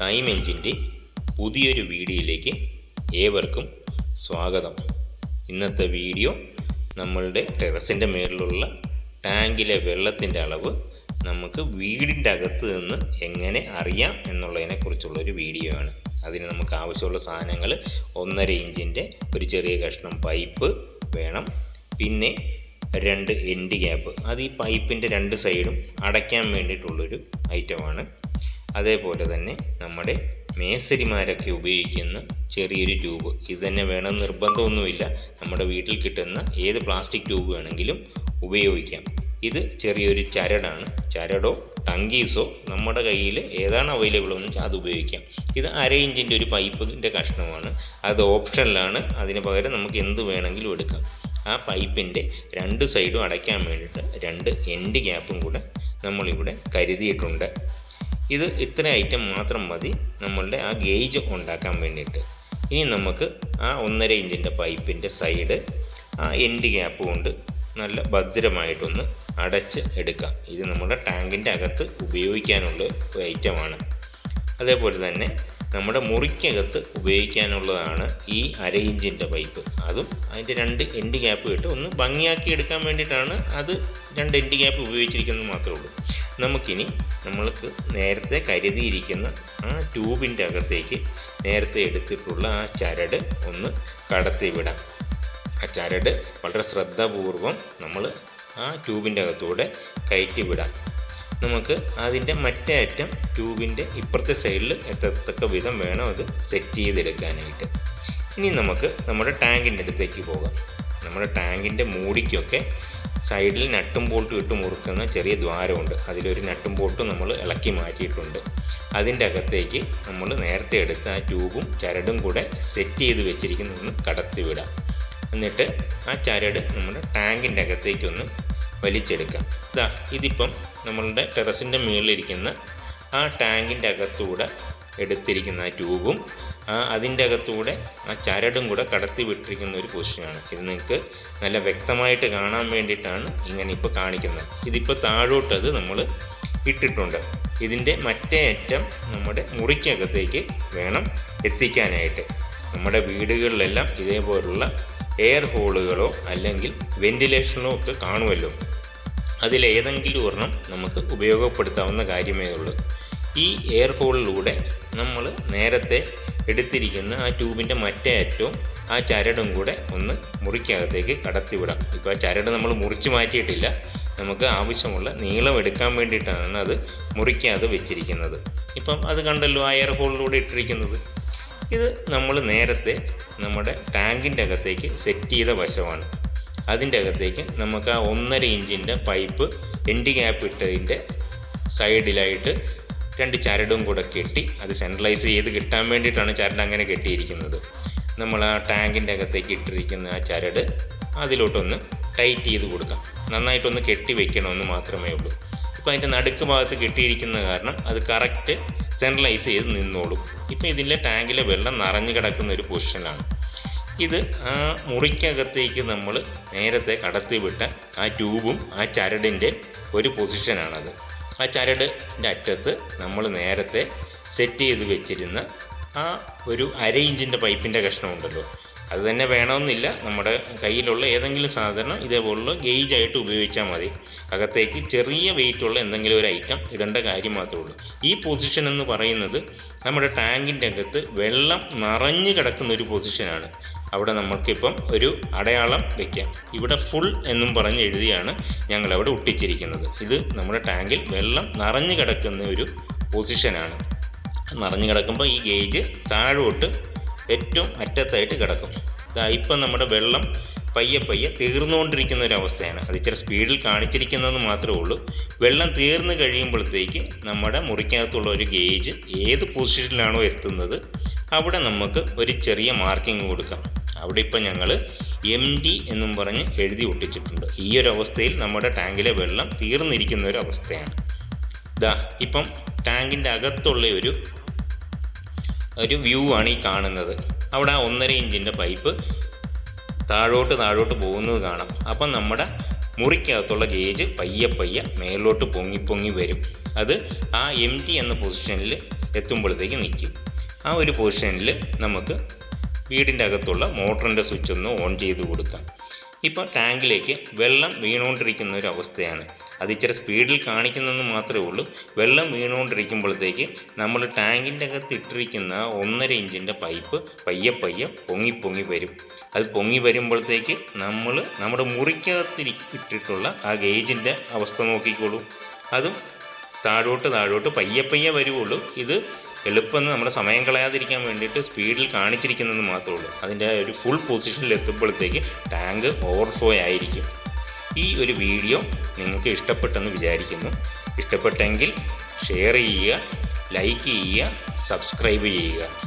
Time എഞ്ചിന്റെ പുതിയൊരു വീഡിയോയിലേക്ക് ഏവർക്കും സ്വാഗതം. ഇന്നത്തെ വീഡിയോ നമ്മളുടെ ടെറസിന്റെ മേളിലുള്ള ടാങ്കിലെ വെള്ളത്തിന്റെ അളവ് നമുക്ക് വീടിന്റെ അകത്ത് നിന്ന് എങ്ങനെ അറിയാം എന്നുള്ളതിനെക്കുറിച്ചുള്ളൊരു വീഡിയോ ആണ്. അതിന് നമുക്ക് ആവശ്യമുള്ള സാധനങ്ങൾ ഒന്നര ഇഞ്ചിന്റെ ഒരു ചെറിയ കഷ്ണം പൈപ്പ് വേണം. പിന്നെ രണ്ട് എൻഡ് ഗ്യാപ്പ് അത് ഈ പൈപ്പിന്റെ രണ്ട് സൈഡും അടയ്ക്കാൻ വേണ്ടിയിട്ടുള്ളൊരു ഐറ്റമാണ് അതേപോലെ തന്നെ നമ്മുടെ മേസരിമാരൊക്കെ ഉപയോഗിക്കുന്ന ചെറിയൊരു ട്യൂബ്. ഇത് തന്നെ വേണം നിർബന്ധമൊന്നുമില്ല. നമ്മുടെ വീട്ടിൽ കിട്ടുന്ന ഏത് പ്ലാസ്റ്റിക് ട്യൂബ് വേണമെങ്കിലും ഉപയോഗിക്കാം. ഇത് ചെറിയൊരു ചരടാണ്. ചരടോ ടങ്കീസോ നമ്മുടെ കയ്യിൽ ഏതാണ് അവൈലബിൾ എന്ന് വെച്ചാൽ അത് ഉപയോഗിക്കാം. ഇത് അര ഇഞ്ചിന്റെ ഒരു പൈപ്പിന്റെ കഷ്ണമാണ്. അത് ഓപ്ഷനിലാണ്. അതിന് പകരം നമുക്ക് എന്ത് വേണമെങ്കിലും എടുക്കാം. ആ പൈപ്പിന്റെ രണ്ട് സൈഡും അടയ്ക്കാൻ വേണ്ടിയിട്ട് രണ്ട് എൻഡ് ഗ്യാപ്പും കൂടെ നമ്മളിവിടെ കരുതിയിട്ടുണ്ട്. ഇത് ഇത്ര ഐറ്റം മാത്രം മതി. നമ്മളുടെ ആ ഗേജ് ഉണ്ടാക്കാൻ വേണ്ടിയിട്ട്. ഇനി നമുക്ക് ആ ഒന്നര ഇഞ്ചിന്റെ പൈപ്പിന്റെ സൈഡ് ആ എൻഡ് ഗ്യാപ്പ് കൊണ്ട് നല്ല ഭദ്രമായിട്ടൊന്ന് അടച്ച് എടുക്കാം. ഇത് നമ്മുടെ ടാങ്കിന്റെ അകത്ത് ഉപയോഗിക്കാനുള്ള ഒരു ഐറ്റമാണ് അതേപോലെ തന്നെ നമ്മുടെ മുറിക്കകത്ത് ഉപയോഗിക്കാനുള്ളതാണ് ഈ അര ഇഞ്ചിന്റെ പൈപ്പ് അതും അതിന്റെ രണ്ട് എൻഡ് ഗ്യാപ്പ് ഇട്ട് ഒന്ന് ഭംഗിയാക്കി എടുക്കാൻ വേണ്ടിയിട്ടാണ് അത് രണ്ട് എൻഡ് ഗ്യാപ്പ് ഉപയോഗിച്ചിരിക്കുന്നത് മാത്രമേ ഉള്ളൂ. നമുക്കിനി നമ്മൾക്ക് നേരത്തെ കരുതിയിരിക്കുന്ന ആ ട്യൂബിന്റെ അകത്തേക്ക് നേരത്തെ എടുത്തിട്ടുള്ള ആ ചരട് ഒന്ന് കടത്തിവിടാം. ആ ചരട് വളരെ ശ്രദ്ധാപൂർവം നമ്മൾ ആ ട്യൂബിന്റെ അകത്തൂടെ കയറ്റിവിടാം. നമുക്ക് അതിന്റെ മറ്റേ അറ്റം ട്യൂബിന്റെ ഇപ്പുറത്തെ സൈഡിൽ എത്തത്തക്ക വിധം വേണം അത് സെറ്റ് ചെയ്തെടുക്കാനായിട്ട്. ഇനി നമുക്ക് നമ്മുടെ ടാങ്കിന്റെ അടുത്തേക്ക് പോകാം. നമ്മുടെ ടാങ്കിന്റെ മൂടിക്കൊക്കെ സൈഡിൽ നട്ടും ബോൾട്ടും ഇട്ട് മുറുക്കുന്ന ചെറിയ ദ്വാരമുണ്ട്. അതിലൊരു നട്ടും ബോൾട്ടും നമ്മൾ ഇളക്കി മാറ്റിയിട്ടുണ്ട്. അതിന്റെ അകത്തേക്ക് നമ്മൾ നേരത്തെ എടുത്ത ആ ട്യൂബും ചരടും കൂടെ സെറ്റ് ചെയ്ത് വെച്ചിരിക്കുന്നതൊന്ന് കടത്തി വിടാം. എന്നിട്ട് ആ ചരട് നമ്മുടെ ടാങ്കിന്റെ അകത്തേക്കൊന്ന് വലിച്ചെടുക്കാം. ഇതാ ഇതിപ്പം നമ്മളുടെ ടെറസിന്റെ മുകളിലിരിക്കുന്ന ആ ടാങ്കിന്റെ അകത്തൂടെ എടുത്തിരിക്കുന്ന ആ ട്യൂബും ആ അതിന്റെ അകത്തൂടെ ആ ചരടും കൂടെ കടത്തി വിട്ടിരിക്കുന്ന ഒരു പൊസിഷനാണ്. ഇത് നിങ്ങൾക്ക് നല്ല വ്യക്തമായിട്ട് കാണാൻ വേണ്ടിയിട്ടാണ് ഇങ്ങനെ ഇപ്പോൾ കാണിക്കുന്നത്. ഇതിപ്പോൾ താഴോട്ടത് നമ്മൾ ഇട്ടിട്ടുണ്ട്. ഇതിന്റെ മറ്റേ അറ്റം നമ്മുടെ മുറിക്കകത്തേക്ക് വേണം എത്തിക്കാനായിട്ട്. നമ്മുടെ വീടുകളിലെല്ലാം ഇതേപോലുള്ള എയർ ഹോളുകളോ അല്ലെങ്കിൽ വെന്റിലേഷനോ ഒക്കെ കാണുമല്ലോ. അതിലേതെങ്കിലും ഒരെണ്ണം നമുക്ക് ഉപയോഗപ്പെടുത്താവുന്ന കാര്യമേ ഉള്ളൂ. ഈ എയർ ഹോളിലൂടെ നമ്മൾ നേരത്തെ എടുത്തിരിക്കുന്ന ആ ട്യൂബിന്റെ മറ്റേ അറ്റവും ആ ചരടും കൂടെ ഒന്ന് മുറിക്കകത്തേക്ക് കടത്തിവിടാം. ഇപ്പോൾ ആ ചരട് നമ്മൾ മുറിച്ച് മാറ്റിയിട്ടില്ല. നമുക്ക് ആവശ്യമുള്ള നീളം എടുക്കാൻ വേണ്ടിയിട്ടാണ് അത് മുറിക്കാതെ വെച്ചിരിക്കുന്നത്. ഇപ്പം അത് കണ്ടല്ലോ ആ എയർ ഹോളിലൂടെ ഇട്ടിരിക്കുന്നത്. ഇത് നമ്മൾ നേരത്തെ നമ്മുടെ ടാങ്കിന്റെ അകത്തേക്ക് സെറ്റ് ചെയ്ത വശമാണ്. അതിന്റെ അകത്തേക്ക് നമുക്ക് ആ ഒന്നര ഇഞ്ചിന്റെ പൈപ്പ് എൻഡ് ഗ്യാപ്പ് ഇട്ടതിന്റെ സൈഡിലായിട്ട് രണ്ട് ചരടും കൂടെ കെട്ടി അത് സെൻട്രലൈസ് ചെയ്ത് കിട്ടാൻ വേണ്ടിയിട്ടാണ് ചരട് അങ്ങനെ കെട്ടിയിരിക്കുന്നത്. നമ്മൾ ആ ടാങ്കിന്റെ അകത്തേക്ക് ഇട്ടിരിക്കുന്ന ആ ചരട് അതിലോട്ടൊന്ന് ടൈറ്റ് ചെയ്ത് കൊടുക്കാം. നന്നായിട്ടൊന്ന് കെട്ടി വെക്കണമെന്ന് മാത്രമേ ഉള്ളൂ. ഇപ്പോൾ അതിന്റെ നടുക്ക് ഭാഗത്ത് കെട്ടിയിരിക്കുന്ന കാരണം അത് കറക്റ്റ് സെൻട്രലൈസ് ചെയ്ത് നിന്നോളും. ഇപ്പോൾ ഇതിന്റെ ടാങ്കിലെ വെള്ളം നിറഞ്ഞു കിടക്കുന്ന ഒരു പൊസിഷനാണ് ഇത് ആ മുറിക്കകത്തേക്ക് നമ്മൾ നേരത്തെ കടത്തിവിട്ട ആ ട്യൂബും ആ ചരടിന്റെ ഒരു പൊസിഷനാണത് ആ ചരടിന്റെ അറ്റത്ത് നമ്മൾ നേരത്തെ സെറ്റ് ചെയ്ത് വെച്ചിരുന്ന ആ ഒരു അര ഇഞ്ചിന്റെ പൈപ്പിന്റെ കഷ്ണമുണ്ടല്ലോ. അത് തന്നെ വേണമെന്നില്ല. നമ്മുടെ കയ്യിലുള്ള ഏതെങ്കിലും സാധനം ഇതേപോലുള്ള ഗേജായിട്ട് ഉപയോഗിച്ചാൽ മതി. അകത്തേക്ക് ചെറിയ വെയിറ്റുള്ള എന്തെങ്കിലും ഒരു ഐറ്റം ഇടേണ്ട കാര്യം മാത്രമേ ഉള്ളൂ. ഈ പൊസിഷൻ എന്ന് പറയുന്നത് നമ്മുടെ ടാങ്കിന്റെ അകത്ത് വെള്ളം നിറഞ്ഞു കിടക്കുന്ന ഒരു പൊസിഷനാണ് അവിടെ നമ്മൾക്കിപ്പം ഒരു അടയാളം വയ്ക്കാം ഇവിടെ ഫുൾ എന്നും പറഞ്ഞ് എഴുതിയാണ് ഞങ്ങളവിടെ ഒട്ടിച്ചിരിക്കുന്നത്. ഇത് നമ്മുടെ ടാങ്കിൽ വെള്ളം നിറഞ്ഞു കിടക്കുന്ന ഒരു പൊസിഷനാണ്. നിറഞ്ഞു കിടക്കുമ്പോൾ ഈ ഗേജ് താഴോട്ട് ഏറ്റവും അറ്റത്തായിട്ട് കിടക്കും. ഇപ്പം നമ്മുടെ വെള്ളം പയ്യെ പയ്യെ തീർന്നുകൊണ്ടിരിക്കുന്ന ഒരു അവസ്ഥയാണ്. അത് ഇച്ചിരി സ്പീഡിൽ കാണിച്ചിരിക്കുന്നത് മാത്രമേ ഉള്ളൂ. വെള്ളം തീർന്നു കഴിയുമ്പോഴത്തേക്ക് നമ്മുടെ മുറിക്കകത്തുള്ള ഒരു ഗേജ് ഏത് പൊസിഷനിലാണോ എത്തുന്നത് അവിടെ നമുക്ക് ഒരു ചെറിയ മാർക്കിംഗ് കൊടുക്കാം. അവിടെ ഇപ്പം ഞങ്ങൾ എം ഡി എന്നും പറഞ്ഞ് എഴുതി ഒട്ടിച്ചിട്ടുണ്ട്. ഈ ഒരു അവസ്ഥയിൽ നമ്മുടെ ടാങ്കിലെ വെള്ളം തീർന്നിരിക്കുന്ന ഒരു അവസ്ഥയാണ്. ഇതാ ഇപ്പം ടാങ്കിന്റെ അകത്തുള്ള ഒരു ഒരു വ്യൂ ആണ് ഈ കാണുന്നത്. അവിടെ ആ ഒന്നര ഇഞ്ചിന്റെ പൈപ്പ് താഴോട്ട് താഴോട്ട് പോകുന്നത് കാണാം. അപ്പം നമ്മുടെ മുറിക്കകത്തുള്ള ഗേജ് പയ്യെ പയ്യെ മേലോട്ട് പൊങ്ങി പൊങ്ങി വരും. അത് ആ എം ടി എന്ന പൊസിഷനിൽ എത്തുമ്പോഴത്തേക്ക് നിൽക്കും. ആ ഒരു പൊസിഷനിൽ നമുക്ക് വീടിന്റെ അകത്തുള്ള മോട്ടറിന്റെ സ്വിച്ച് ഒന്ന് ഓൺ ചെയ്ത് കൊടുക്കാം. ഇപ്പോൾ ടാങ്കിലേക്ക് വെള്ളം വീണുകൊണ്ടിരിക്കുന്ന ഒരു അവസ്ഥയാണ്. അത് ഇച്ചിരി സ്പീഡിൽ കാണിക്കുന്നതെന്ന് മാത്രമേ ഉള്ളൂ. വെള്ളം വീണുകൊണ്ടിരിക്കുമ്പോഴത്തേക്ക് നമ്മൾ ടാങ്കിന്റെ അകത്ത് ഇട്ടിരിക്കുന്ന ഒന്നര ഇഞ്ചിന്റെ പൈപ്പ് പയ്യെ പയ്യെ പൊങ്ങി പൊങ്ങി വരും. അത് പൊങ്ങി വരുമ്പോഴത്തേക്ക് നമ്മൾ നമ്മുടെ മുറിക്കകത്ത് ഇട്ടിട്ടുള്ള ആ ഗേജിന്റെ അവസ്ഥ നോക്കിക്കോളൂ. അതും താഴോട്ട് താഴോട്ട് പയ്യെ പയ്യെ വരുവുള്ളൂ. ഇത് എളുപ്പം നമ്മുടെ സമയം കളയാതിരിക്കാൻ വേണ്ടിയിട്ട് സ്പീഡിൽ കാണിച്ചിരിക്കുന്നത് മാത്രമേ ഉള്ളൂ. അതിന്റെ ഒരു ഫുൾ പൊസിഷനിൽ എത്തുമ്പോഴത്തേക്ക് ടാങ്ക് ഓവർഫ്ലോ ആയിരിക്കും. ഈ ഒരു വീഡിയോ നിങ്ങൾക്ക് ഇഷ്ടപ്പെട്ടെന്ന് വിചാരിക്കുന്നു. ഇഷ്ടപ്പെട്ടെങ്കിൽ ഷെയർ ചെയ്യുക ലൈക്ക് ചെയ്യുക സബ്സ്ക്രൈബ് ചെയ്യുക.